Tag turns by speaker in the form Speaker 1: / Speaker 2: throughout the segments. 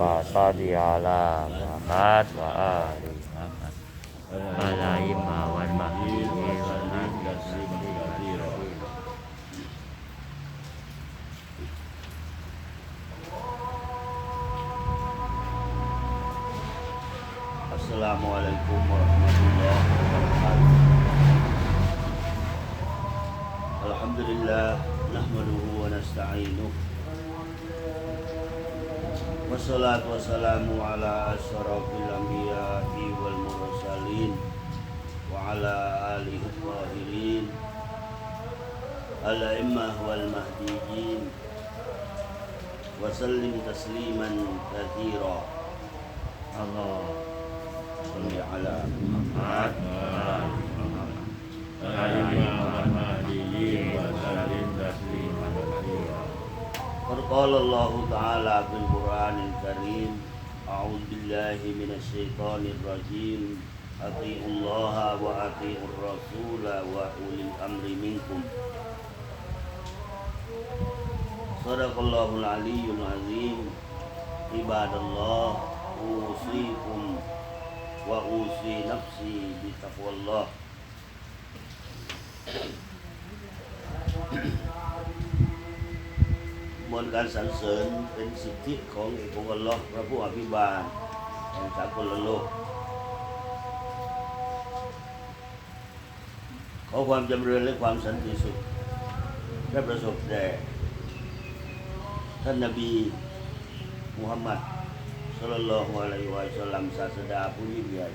Speaker 1: บาสาดิอาลามะฮัดวะอาลี
Speaker 2: والصلاة والسلام على أشرف الأنبياء والمرسلين وعلى آله الطاهرين الأئمة والمهديين وسلم تسليما كثيرا. الله صل على محمد قد قال الله تعالى في القرآن الكريم أعوذ بالله من الشيطان الرجيم أطيعوا الله وأطيعوا الرسول وأولي الأمر منكم صدق الله العلي العظيم عباد الله أوصيكم وأوصي نفسي بتقوى الله ม วลการสรรเสริญเป็นสิทธิของเอกองค์อัลลอฮ์พระผู้อภิบาลแห่งสากลโลก ขอความจำเริญและความสันติสุขได้ประสบแด่ท่านนบีมุฮัมมัดสุลลัลลอฮุอะลัยฮิวะสัลลัมศาสดาผู้ยิ่งใหญ่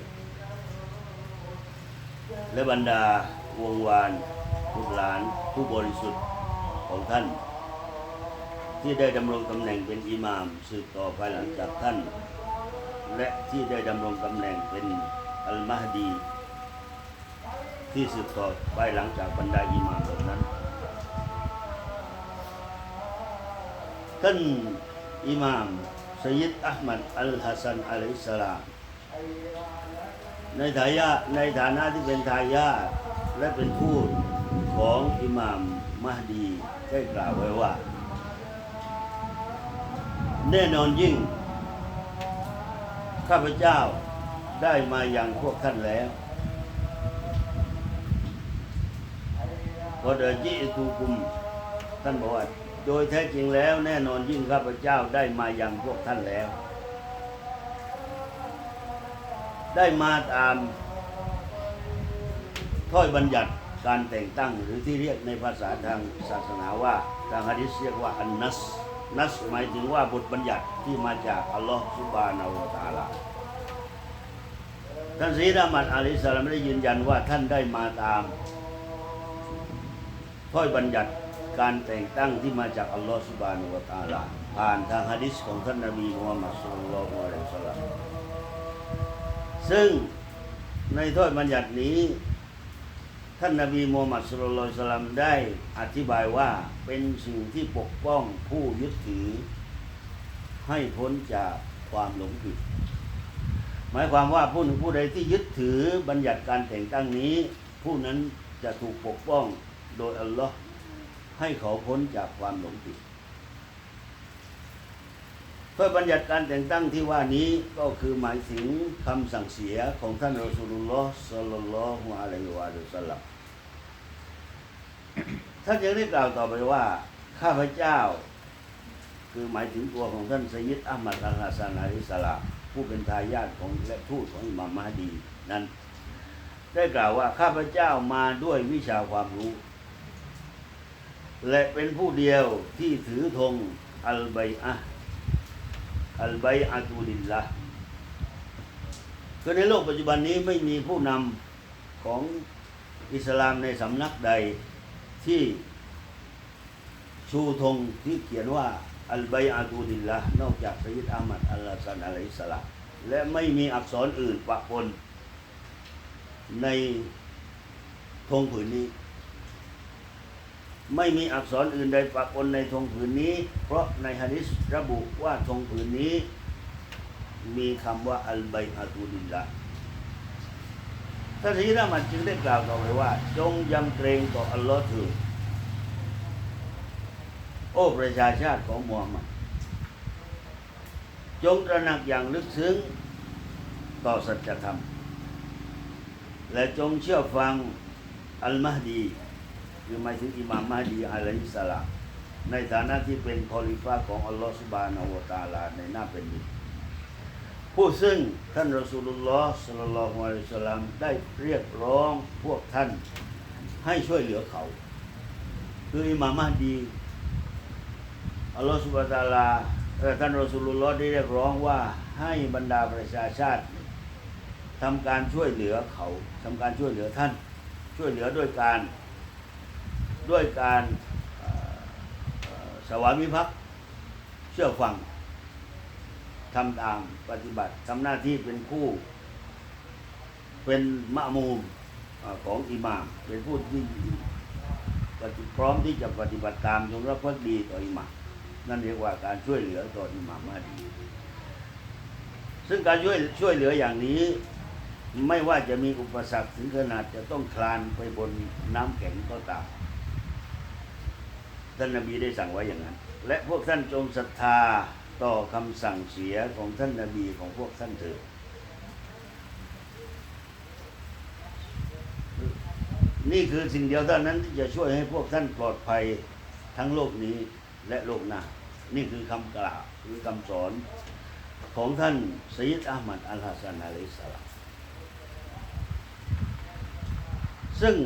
Speaker 2: และบรรดาวงวานบุตรหลานผู้บริสุทธิ์ของท่าน ที่ได้ดำรงตำแหน่งเป็นอิหม่ามสืบต่อภายหลังจากท่าน และที่ได้ดำรงตำแหน่งเป็นอัลมาฮดี ที่สืบต่อภายหลังจากบรรดาอิหม่ามเหล่านั้น ท่านอิหม่ามสยิดอัลมัดอัลฮัสซันอะลัยฮิสลามในฐายาในฐานะที่เป็นทายาทและเป็นผู้ของอิหม่ามมหดีได้กล่าวไว้ว่า แน่นอนยิ่ง ข้าพเจ้าได้มาอย่างพวกท่านแล้วก็เดจิตูกุม ท่านบอกว่าโดยแท้จริงแล้วแน่นอนยิ่งข้าพเจ้าได้มาอย่างพวกท่านแล้ว ได้มาตามถ้อยบัญญัติการแต่งตั้งหรือที่เรียกในภาษาทางศาสนาว่า ทางฮะดิษเรียกว่าอันนัส นัสหมายถึงว่าบทบัญญัติที่มาจากอัลลอฮฺสุบานาอูตะอาลาท่านซีดามัดอาลิสลามได้ยืนยันว่าท่านได้มาตามถ้อยบัญญัติการแต่งตั้งที่มาจากอัลลอฮฺสุบานาอูตะอาลาผ่านทางฮะดิษของท่านนบีมุฮัมมัดสุลลัลลอฮุอะลัยฮิวะสัลลัมซึ่งในถ้อยบัญญัตินี้ ท่านนบีมูฮัมมัดสุลลัละลัยสัลลัมได้อธิบายว่าเป็นสิ่งที่ปกป้องผู้ยึดถือ ให้พ้นจากความหลงผิด หมายความว่าผู้หนึ่งผู้ใดที่ยึดถือบัญญัติการแต่งตั้งนี้ ผู้นั้นจะถูกปกป้องโดยอัลลอฮ์ให้เขาพ้นจากความหลงผิดเพื่อบัญญัติการแต่งตั้งที่ว่านี้ก็คือหมายถึงคำสั่งเสียของท่านรอสูลุลลอฮ์สัลลัลลอฮุอะลัยฮิวะสัลลัม ท่านยังได้กล่าวต่อไปว่า ข้าพเจ้า คือหมายถึงตัวของท่านสยิดอัลมัดอัลฮัสซันอะลัยฮิสลาผู้เป็นทายาทของและทูตของอิมามมหดีนั้น ได้กล่าวว่าข้าพเจ้ามาด้วยวิชาความรู้ และเป็นผู้เดียวที่ถือธงอัลไบอะอัลไบอะตูลิลละคือในโลกปัจจุบันนี้ไม่มีผู้นำของอิสลามในสำนักใด ที่ชูธงที่เขียนว่าอัลไบอาตูดิลละนอกจากสยิดอามัดอัลลาซันอะลัยฮิสลามและไม่มีอักษรอื่นปะปนในธงผืนนี้ ไม่มีอักษรอื่นใดปะปนในธงผืนนี้ เพราะในฮะดิษระบุว่าธงผืนนี้ มีคำว่าอัลไบอาตูดิลละ ท่านสยิดอามัดจึงได้กล่าวต่อไปว่าจงยำเกรงต่ออัลลอฮ์เถิดโอ้ประชาชาติของมูฮัมหมัดจงตระหนักอย่างลึกซึ้งต่อสัจธรรม และจงเชื่อฟังอัลมาดี คือหมายถึงอิมามมาดีอะลัยฮิสสลามในฐานะที่เป็นคอลิฟาของอัลลอฮฺสุบานาอูวะตาลาในหน้าเป็นดิน ผู้ซึ่งท่านรอสูลุลลอฮ์สัลลัลลอฮุอะลัยฮิสลลัมได้เรียกร้องพวกท่านให้ช่วยเหลือเขา คืออิหม่ามมาดีอัลลอฮฺสุบะตาลาเอ่อท่านรอสูลุลลอฮ์ได้เรียกร้องว่าให้บรรดาประชาชาติทำการช่วยเหลือเขาทำการช่วยเหลือท่าน ช่วยเหลือด้วยการด้วยการสวามิภักดิ์เชื่อฟัง ทำตามปฏิบัติทำหน้าที่เป็นผู้เป็นมะมูมของอิหม่าม เป็นผู้ที่พร้อมที่จะปฏิบัติตามจงรับภักดีต่ออิหม่ามนั่นเรียกว่าการช่วยเหลือต่ออิหม่ามมาดี ซึ่งการช่วยช่วยเหลืออย่างนี้ ไม่ว่าจะมีอุปสรรคถึงขนาดจะต้องคลานไปบนน้ำแข็งก็ตามท่านนบีได้สั่งไว้อย่างนั้น และพวกท่านจงศรัทธา ต่อคำสั่งเสียของท่านนบีของพวกท่านเถิดนี่คือสิ่งเดียวเท่านั้นที่จะช่วยให้พวกท่านปลอดภัยทั้งโลกนี้และโลกหน้า นี่คือคำกล่าวคือคำสอนของท่านสยิดอัลมัดอัลฮัสซันอะลัยฮิสลามซึ่ง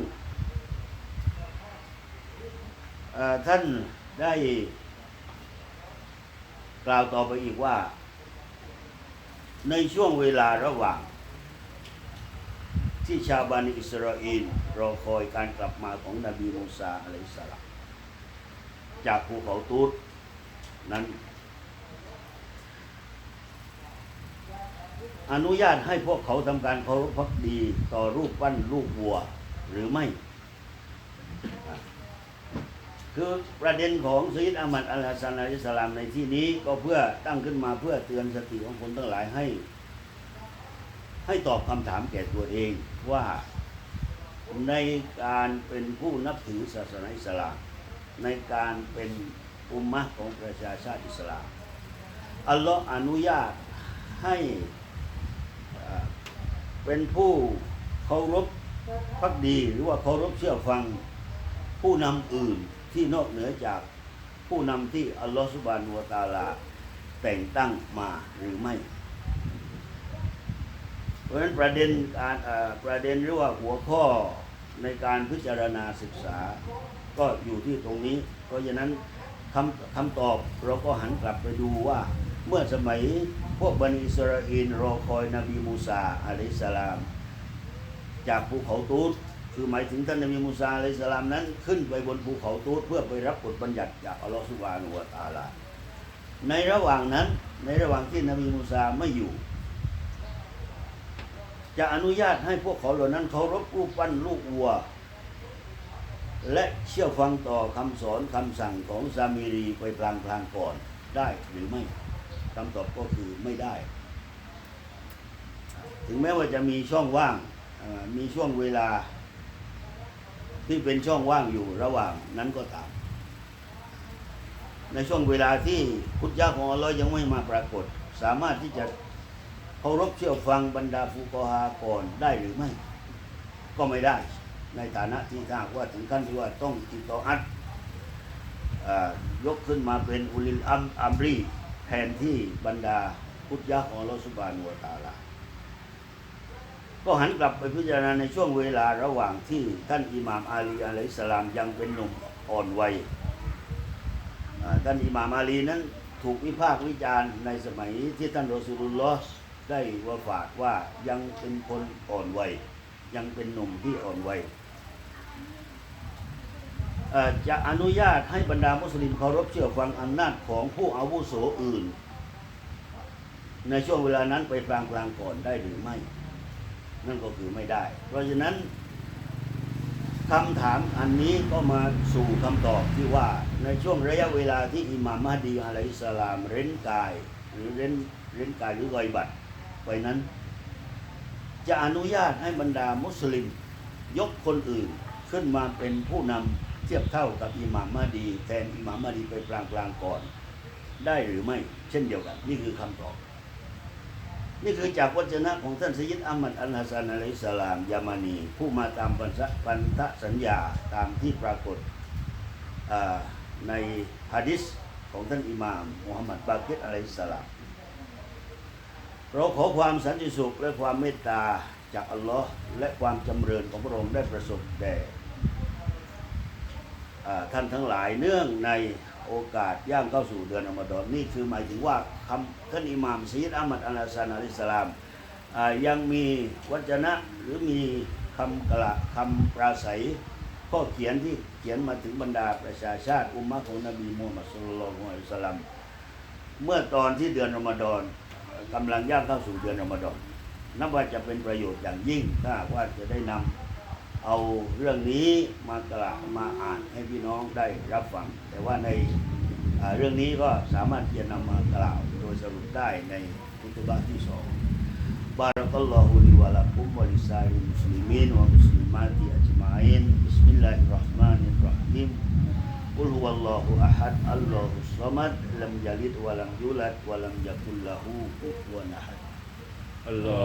Speaker 2: ท่านได้ กล่าวต่อไปอีกว่า ในช่วงเวลาระหว่าง ที่ชาวบานอิสราเอลรอคอยการกลับมาของนบีมูซาอะลัยสลามจากภูเขาตูดนั้น อนุญาตให้พวกเขาทำการเคารพพักดีต่อรูปปั้นรูปวัวหรือไม่ คือประเด็นของซยิดอามัดอัลฮัสซันอะลัยฮิสลามในที่นี้ก็เพื่อตั้งขึ้นมาเพื่อเตือนสติของคนทั้งหลายให้ ให้ตอบคำถามแก่ตัวเองว่าในการเป็นผู้นับถือศาสนาอิสลาม ในการเป็นอุมมะห์ของประชาชาติอิสลามอัลลอฮ์อนุญาตให้เป็นผู้เคารพพักดีหรือว่าเคารพเชื่อฟังผู้นำอื่น ที่นอกเหนือจากผู้นำที่อัลลอฮ์สุบานุวตาลา แต่งตั้งมาหรือไม่ เพราะฉะนั้นประเด็นการประเด็นหรือว่าหัวข้อในการพิจารณาศึกษา ก็อยู่ที่ตรงนี้ เพราะฉะนั้นคำคำตอบเราก็หันกลับไปดูว่า เมื่อสมัยพวกบันิอิสราเอลรอคอยนบีมูซาอะลัยฮิสสลาม จากภูเขาตูด คือหมายถึงท่านนบีมูซาอะลัยสลามนั้น ขึ้นไปบนภูเขาตูดเพื่อไปรับบทบัญญัติจากอัลลอฮฺสุบานุวตาลา ในระหว่างนั้น ในระหว่างที่นบีมูซาไม่อยู่ จะอนุญาตให้พวกเขาเหล่านั้นเคารพรูปปั้นลูกวัว และเชื่อฟังต่อคำสอนคำสั่งของซามีรีไปพลางพลางก่อนได้หรือไม่คำตอบก็คือไม่ได้ ถึงแม้ว่าจะมีช่องว่างมีช่วงเวลา ที่เป็นช่องว่างอยู่ระหว่างนั้นก็ตาม ในช่วงเวลาที่พุทธเจ้าของอัลลอฮ์ยังไม่มาปรากฏ สามารถที่จะเคารพเชื่อฟังบรรดาฟูกอฮาก่อนได้หรือไม่ ก็ไม่ได้ ในฐานะที่ถ้าหากว่าถึงขั้นที่ว่าต้องติดต่ออัดยกขึ้นมาเป็นอุลิลอัมอัมรีแทนที่บรรดาพุทธเจ้าของอัลลอฮ์สุบานวตาลา ก็หันกลับไปพิจารณาในช่วงเวลาระหว่างที่ท่านอิหม่ามอาลีอะลัยสลามยังเป็นหนุ่มอ่อนวัยท่านอิหม่ามอาลีนั้นถูกวิพากษ์วิจารณ์ในสมัยที่ท่านรอสูลุลลอฮ์ได้วาฝาดว่ายังเป็นคนอ่อนวัยยังเป็นหนุ่มที่อ่อนวัยจะอนุญาตให้บรรดามุสลิมเคารพเชื่อฟังอำนาจของผู้อาวุโสอื่น ในช่วงเวลานั้นไปกลางกลางๆก่อนได้หรือไม่ นั่นก็คือไม่ได้ เพราะฉะนั้นคำถามอันนี้ก็มาสู่คำตอบที่ว่าในช่วงระยะเวลาที่อิหม่ามมหดีอะลัยสลามเร้นกาย หรือเร้นเร้นกายหรือรอยบัตรไปนั้น จะอนุญาตให้บรรดามุสลิม ยกคนอื่นขึ้นมาเป็นผู้นำเทียบเท่ากับอิหม่ามมหดี แทนอิหม่ามมหดีไปกลางกลางๆก่อน ได้หรือไม่ฉช่นเดียวกัน นี่คือคำตอบ นี่คือจากวจนะของท่านสยิดอัมมัดอัลฮัสซันอะลัยสลามยามานี ผู้มาตามพันธะพันธสัญญาตามที่ปรากฏในฮะดิษของท่านอิหม่ามมุฮัมมัดบากิรอะลัยสลามเราขอความสันติสุขและความเมตตาจากอัลลอฮ์และความจำเริญของพระองค์ได้ประสบแด่ท่านทั้งหลายเนื่องใน โอกาสย่างเข้าสู่เดือนอมฎอนนี่คือหมายถึงว่าคำท่านอิหม่ามซีดอัมัดอัลฮัสซันอะลัยฮิสลามยังมีวจนะหรือมีคำกล่าคำปราศัยข้อเขียนที่เขียนมาถึงบรรดาประชาชาติ อุมมะของนบีมูฮัมมัดสุลลัลลอฮุอะลัยฮิสลลัมเมื่อตอนที่เดือนอมฎอนกำลังย่างเข้าสู่เดือนอมฎอนนับว่าจะเป็นประโยชน์อย่างยิ่งถ้าว่าจะได้นำ เอาเรื่องนี้มากระมาอ่านให้พี่น้องได้รับฟัง แต่ว่าในเรื่องนี้ก็สามารถที่จะนำมากล่าวโดยสรุปได้ในคุตบาที่สองบารักัลลอฮุลิวะลาคุมวะลิซายุมุสลิมีนวะมุสลิมาติอัจมาอินบิสมิลลาฮิรเราะห์มานิรเราะฮีมกุลฮุวัลลอฮุอะฮัดอัลล
Speaker 3: อฮุสซามัดลัมยัลิ
Speaker 2: ด
Speaker 3: วะลัมยูลัดวะลัม
Speaker 2: ยะ
Speaker 3: กุลลาฮูกุฟวะนะ
Speaker 2: ฮัด
Speaker 3: อัลลอ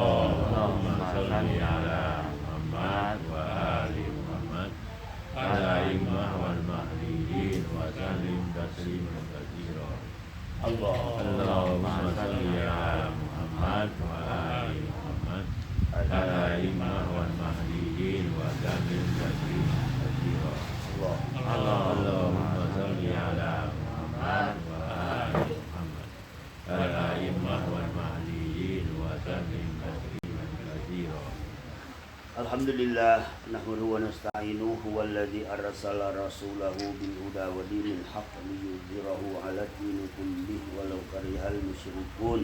Speaker 3: ฮุมะซัลลิอะลา Muhammad wa ali Muhammad. Al-a'immah wal mahdiyyin wa sallim tasliman katsira Allahumma salli ala Muhammad wa ali Muhammad.
Speaker 2: Al-a'immah
Speaker 3: wal mahdiyyin wa sallim tasliman katsira Allah Allah
Speaker 2: الحمد لله نحمده ونستعينه هو الذي أرسل رسوله بالهدى ودين الحق ليظهره على الدين كله ولو كره المشركون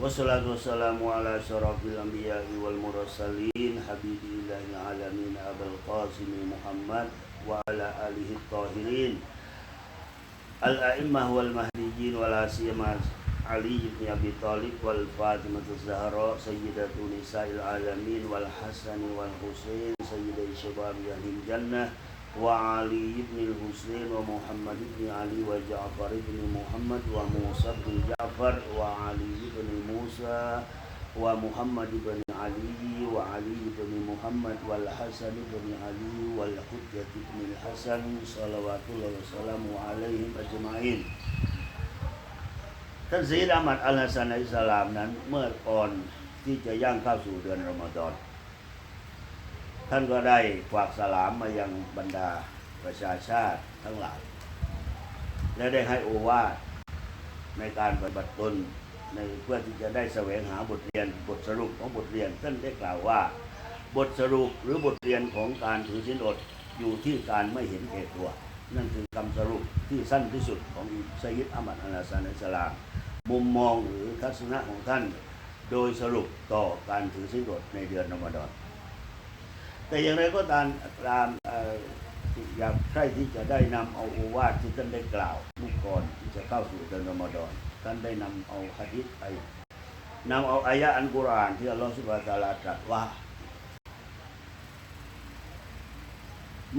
Speaker 2: والصلاة والسلام على أشرف الأنبياء والمرسلين حبيب الله العالمين أبا القاسم محمد وعلى آله الطاهرين الأئمة والمهديين ولا سيما علي بن أبي طالب والفاطمة الزهراء سيدة نساء العالمين والحسن والحسين سيدي شباب أهل الجنة وعلي بن الحسين ومحمد بن علي وجعفر بن محمد وموسى بن جعفر وعلي بن موسى ومحمد بن علي وعلي بن محمد والحسن بن علي والحجة بن الحسن صلوات الله وسلامه عليهم أجمعين ท่านซีดามัดอัลฮัสันอิสลามนั้น เมื่อก่อนที่จะย่างเข้าสู่เดือนรอมฎอนท่านก็ได้ฝากสลามมายังบรรดาประชาชาติทั้งหลาย และได้ให้โอวาทในการปฏิบัติตนในเพื่อที่จะได้แสวงหาบทเรียนบทสรุปของบทเรียนท่านได้กล่าวว่า บทสรุปหรือบทเรียนของการถือศีลอดอยู่ที่การไม่เห็นแก่ตัว นั่นคือคำสรุปที่สั้นที่สุดของไซยิดอามัดอัลฮัสซันอิสลาม มุมมองหรือทัศนะของท่าน โดยสรุปต่อการถือศีลอดในเดือนรอมฎอน แต่อย่างไรก็ตามตามอยากใครที่จะได้นำเอาโอวาทที่ท่านได้กล่าวเมื่อก่อนที่จะเข้าสู่เดือนรอมฎอนท่านได้นำเอาฮะดิษไปนำเอาอายะอันกุรอานที่อัลลอฮฺสุบานะฮูวะตาลาตรัสว่า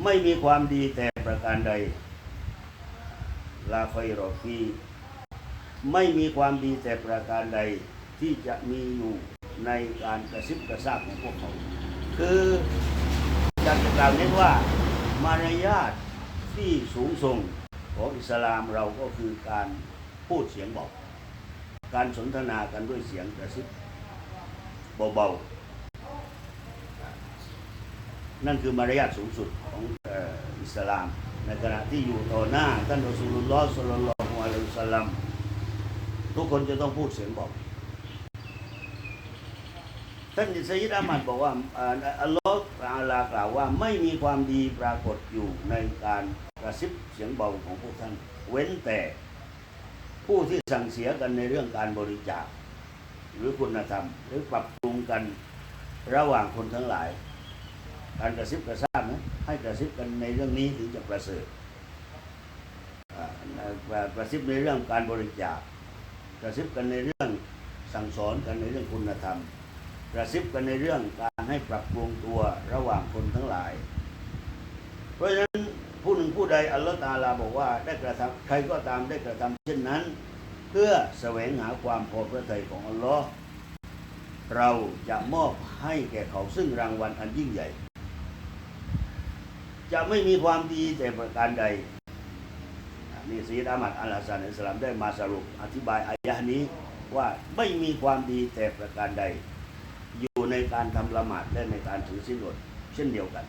Speaker 2: ไม่มีความดีแต่ประการใดลาคอยรอฟี ไม่มีความดีแต่ประการใดที่จะมีอยู่ในการกระซิบกระซาบของพวกเขา คืออยากจะกล่าวเน้นว่ามารยาทที่สูงส่งของอิสลามเราก็คือการพูดเสียงเบาการสนทนากันด้วยเสียงกระซิบเบาๆ นั่นคือมารยาทสูงสุดของอิสลาม ในขณะที่อยู่ต่อหน้าท่านรอสูลุลลอฮ์สุลลัลลอฮุอะลัยฮิสัลลัม ทุกคนจะต้องพูดเสียงเบาท่านซัยยิดอามัดบอกว่าอัลลอฮฺอาลากล่าวว่า ไม่มีความดีปรากฏอยู่ในการกระซิบเสียงเบาของพวกท่าน เว้นแต่ผู้ที่สั่งเสียกันในเรื่องการบริจาค หรือคุณธรรม หรือปรับปรุงกันระหว่างคนทั้งหลาย การกระซิบกระซาบนะให้กระซิบกันในเรื่องนี้ถึงจะประเสริฐกระซิบในเรื่องการบริจาค กระซิบกันในเรื่องสั่งสอนกันในเรื่องคุณธรรม กระซิบกันในเรื่องการให้ปรับปรุงตัวระหว่างคนทั้งหลาย เพราะฉะนั้นผู้หนึ่งผู้ใดอัลลอฮฺตาลาบอกว่าได้กระทำใครก็ตามได้กระทำเช่นนั้น เพื่อแสวงหาความพอพระทัยของอัลลอฮ์เราจะมอบให้แก่เขาซึ่งรางวัลอันยิ่งใหญ่ จะไม่มีความดีแต่ประการใด นี่ซีดอามัดอัลฮัสซันอิสลามได้มาสรุปอธิบายอายะนี้ว่าไม่มีความดีแต่ประการใด อยู่ในการทำละหมาดและในการถือศีลอดเช่นเดียวกัน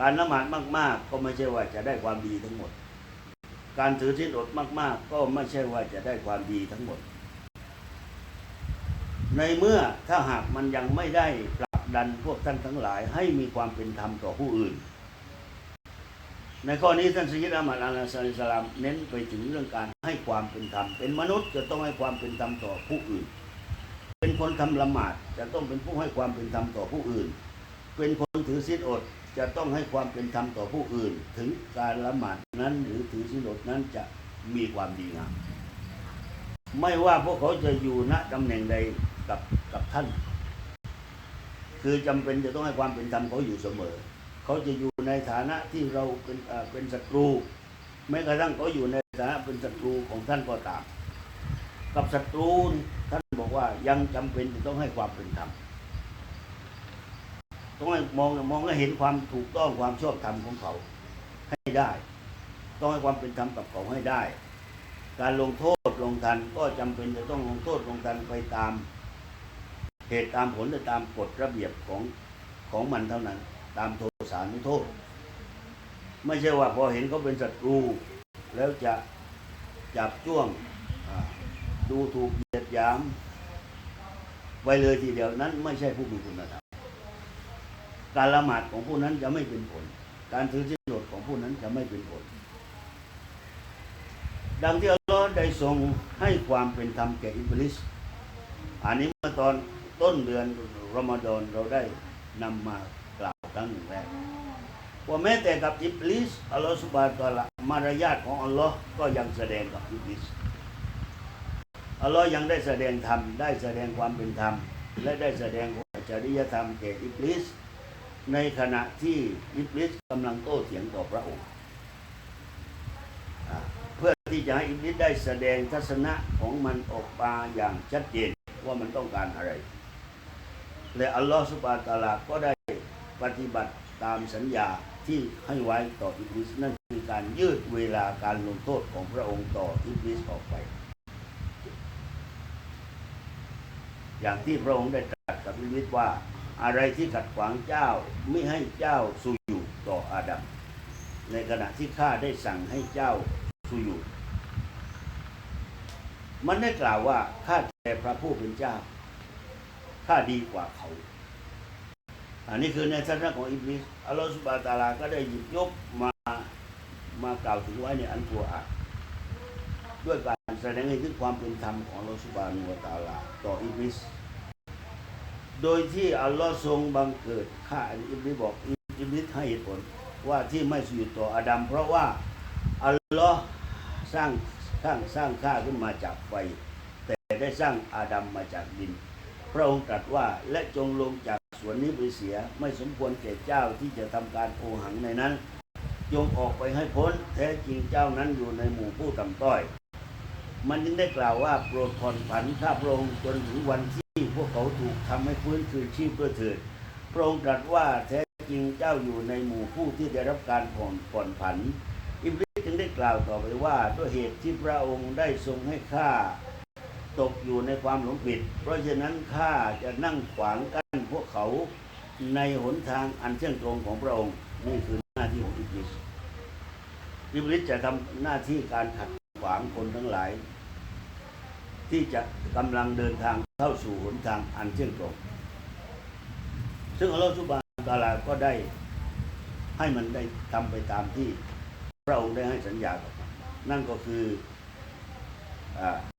Speaker 2: การละหมาดมาก ๆ ก็ไม่ใช่ว่าจะได้ความดีทั้งหมด การถือศีลอดมาก ๆ ก็ไม่ใช่ว่าจะได้ความดีทั้งหมด ในเมื่อถ้าหากมันยังไม่ได้ผลักดันพวกท่านทั้งหลายให้มีความเป็นธรรมต่อผู้อื่น ในข้อนี้ท่านสยิดอามัดอัลลอฮฺสลลัลามเน้นไปถึงเรื่องการให้ความเป็นธรรมเป็นมนุษย์จะต้องให้ความเป็นธรรมต่อผู้อื่น เป็นคนทำละหมาดจะต้องเป็นผู้ให้ความเป็นธรรมต่อผู้อื่น เป็นคนถือศีลอดจะต้องให้ความเป็นธรรมต่อผู้อื่น ถึงการละหมาดนั้นหรือถือศีลอดนั้นจะมีความดีงามไม่ว่าพวกเขาจะอยู่ณตำแหน่งใดกับกับท่าน คือจำเป็นจะต้องให้ความเป็นธรรมเขาอยู่เสมอ เขาจะอยู่ ในฐานะที่เราเป็นเป็นศัตรูแม้กระทั่งเขาอยู่ในฐานะเป็นศัตรูของท่านก็ตาม กับศัตรูท่านบอกว่ายังจำเป็นจะต้องให้ความเป็นธรรมต้องให้มองมองให้เห็นความถูกต้องความชอบธรรมของเขาให้ได้ ต้องให้ความเป็นธรรมกับเขาให้ได้ การลงโทษลงทันก็จำเป็นจะต้องลงโทษลงทันไปตาม เหตุตามผลและตามกฎระเบียบของของมันเท่านั้น ตามโท สานุโทษ ไม่ใช่ว่าพอเห็นเขาเป็นศัตรู แล้วจะจับจ้วงดูถูกเหยียดหยามไปเลยทีเดียวนั้น ไม่ใช่ผู้มีคุณธรรมการละหมาดของผู้นั้นจะไม่เป็นผล การถือศีลอดของผู้นั้นจะไม่เป็นผล ดังที่อัลลอฮ์ได้ทรงให้ความเป็นธรรมแก่อิบลิส อันนี้เมื่อตอนต้นเดือนรอมฎอนเราได้นำมา ครั้งแรกว่าแม้แต่กับอิบลิสอัลลอฮ์สุบานะฮูวะตะอาลามารยาทของอัลลอฮ์ก็ยังแสดงกับอิบลิสอัลลอฮ์ยังได้แสดงธรรมได้แสดงความเป็นธรรม และได้แสดงจริยธรรมแก่อิบลิสในขณะที่อิบลิสกำลังโต้เถียงต่อพระองค์อ่าเพื่อที่จะให้อิบลิสได้แสดงทัศนะของมันออกมาอย่างชัดเจนว่ามันต้องการอะไร และอัลลอฮฺสุบานะฮูวะตะอาลาก็ได้ ปฏิบัติตามสัญญาที่ให้ไว้ต่ออิบลิสนั่นคือการยืดเวลาการลงโทษของพระองค์ต่ออิบลิสออกไป อย่างที่พระองค์ได้ตรัสกับอิบลิสว่าอะไรที่ขัดขวางเจ้าไม่ให้เจ้าสุอยู่ต่ออาดัมในขณะที่ข้าได้สั่งให้เจ้าสุอยู่ มันได้กล่าวว่าข้าแต่พระผู้เป็นเจ้าข้าดีกว่าเขา อันนี้คือในทัศนะของอิบลิสอัลลอฮฺสุบานะตาลาก็ได้หยิบยกมามากล่าวถึงไว้ในอันกุรอานด้วยการแสดงให้ถึงความเป็นธรรมของอัลลอฮฺสุบานะฮูวตาลา ต่ออิบลิสโดยที่อัลลอฮ์ทรงบังเกิดข้าอิบลิสบอกอิบลิสให้เหตุผลว่าที่ไม่สุยุต่ออาดัมเพราะว่าอัลลอฮ์สร้างสร้างสร้างข้าขึ้นมาจากไฟ แต่ได้สร้างอาดัมมาจากดิน พระองค์ตรัสว่าและจงลงจากสวนนี้ไปเสียไม่สมควรแก่เจ้าที่จะทำการโอหังในนั้น จงออกไปให้พ้นแท้จริงเจ้านั้นอยู่ในหมู่ผู้ต่ำต้อย มันจึงได้กล่าวว่าโปรดผ่อนผันข้าพระองค์จนถึงวันที่พวกเขาถูกทำให้ฟื้นคืนชีพด้วยเถิดพระองค์ตรัสว่าแท้จริงเจ้าอยู่ในหมู่ผู้ที่ได้รับการผ่อนผ่อนผัน อิบลิสจึงได้กล่าวต่อไปว่าด้วยเหตุที่พระองค์ได้ทรงให้ข้า ตกอยู่ในความหลงผิด เพราะฉะนั้นข้าจะนั่งขวางกั้นพวกเขาในหนทางอันเที่ยงตรงของพระองค์นี่คือหน้าที่ของอิบลิสอิบลิสจะทำหน้าที่การขัดขวางคนทั้งหลาย ที่จะกำลังเดินทางเข้าสู่หนทางอันเที่ยงตรง ซึ่งอัลลอฮฺสุบานตาลาก็ได้ให้มันได้ทำไปตามที่พระองค์ได้ให้สัญญากับนั่นก็คืออา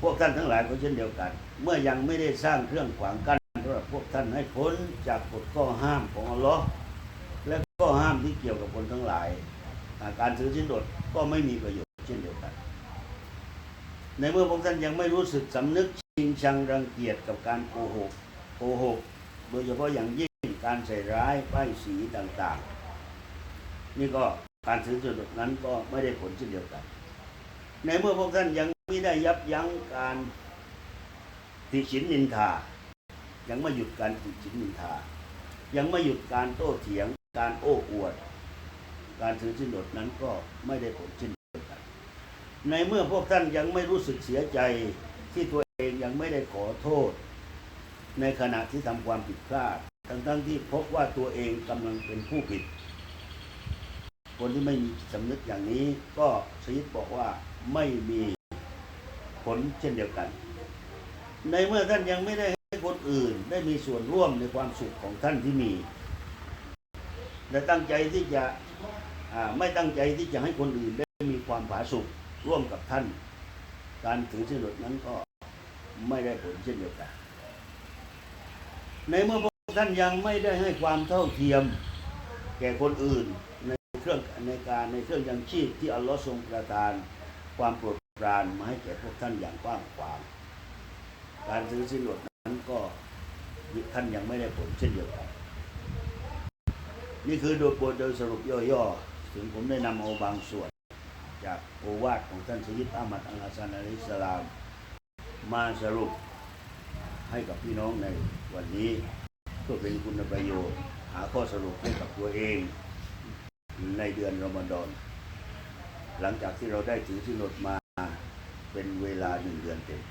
Speaker 2: พวกท่านทั้งหลายก็เช่นเดียวกัน เมื่อยังไม่ได้สร้างเครื่องขวางกั้นสำหรับพวกท่านให้พ้นจากกฎข้อห้ามของอัลลอฮ์และข้อห้ามที่เกี่ยวกับคนทั้งหลายาการถือสินอดก็ไม่มีประโยชน์เช่นเดียวกัน ในเมื่อพวกท่านยังไม่รู้สึกสำนึกชิงชังรังเกียจกับการโกหกโกหก โดยเฉพาะอย่างยิ่งการใส่ร้ายป้ายสีต่างๆ นี่ก็การถือสินอดนั้นก็ไม่ได้ผลเช่นเดียวกัน ในเมื่อพวกท่านยัง ไม่ได้ยับยั้งการติฉินนินทา ยังไม่หยุดการติฉินนินทา ยังไม่หยุดการโต้เถียง การโอ้อวด การถือสินอดนั้นก็ไม่ได้ผลเช่นเดียวกัน ในเมื่อพวกท่านยังไม่รู้สึกเสียใจที่ตัวเองยังไม่ได้ขอโทษ ในขณะที่ทำความผิดพลาด ทั้งๆที่พบว่าตัวเองกำลังเป็นผู้ผิด คนที่ไม่มีสำนึกอย่างนี้ก็สยิดบอกว่าไม่มี ผลเช่นเดียวกัน ในเมื่อท่านยังไม่ได้ให้คนอื่นได้มีส่วนร่วมในความสุขของท่านที่มี และตั้งใจที่จะไม่ตั้งใจที่จะให้คนอื่นได้มีความผาสุกร่วมกับท่าน การถือสินอดนั้นก็ไม่ได้ผลเช่นเดียวกัน ในเมื่อพวกท่านยังไม่ได้ให้ความเท่าเทียมแก่คนอื่นในเครื่องในการในเครื่องยังชีพที่อัลลอฮ์ทรงประทานความโปรด ปรานมาให้แก่พวกท่านอย่างกว้างขวาง การถือสินอดนั้นก็ท่านยังไม่ได้ผลเช่นเดียวกัน นี่คือโดยบทโดยสรุปย่อๆ ถึงผมได้นำเอาบางส่วน จากโอวาทของท่านสยิดอามัดอัลฮัสซันอะลัยฮิสสลาม มาสรุปให้กับพี่น้องในวันนี้เพื่อเป็นคุณประโยชน์ หาข้อสรุปให้กับตัวเอง ในเดือนรอมฎอนหลังจากที่เราได้ถือที่นดมา เป็นเวลาหนึ่งเดือนเต็ม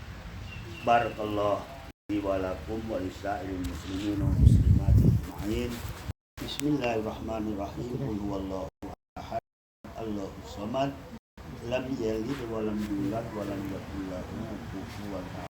Speaker 2: บารักัลลอฮ์ดีวะลาคุมวะลิซาอิลมุสลิมีนวะมุสลิมาติอัจมาอินบิสมิลลาฮิรเราะห์มานิรเราะฮีมกุลฮุวัลลอฮุอะฮัดอัลลอฮุสมัดลัมยัลิดวะลัมยูลัดวะลัมยักุลลาฮุกุฟุวันอะ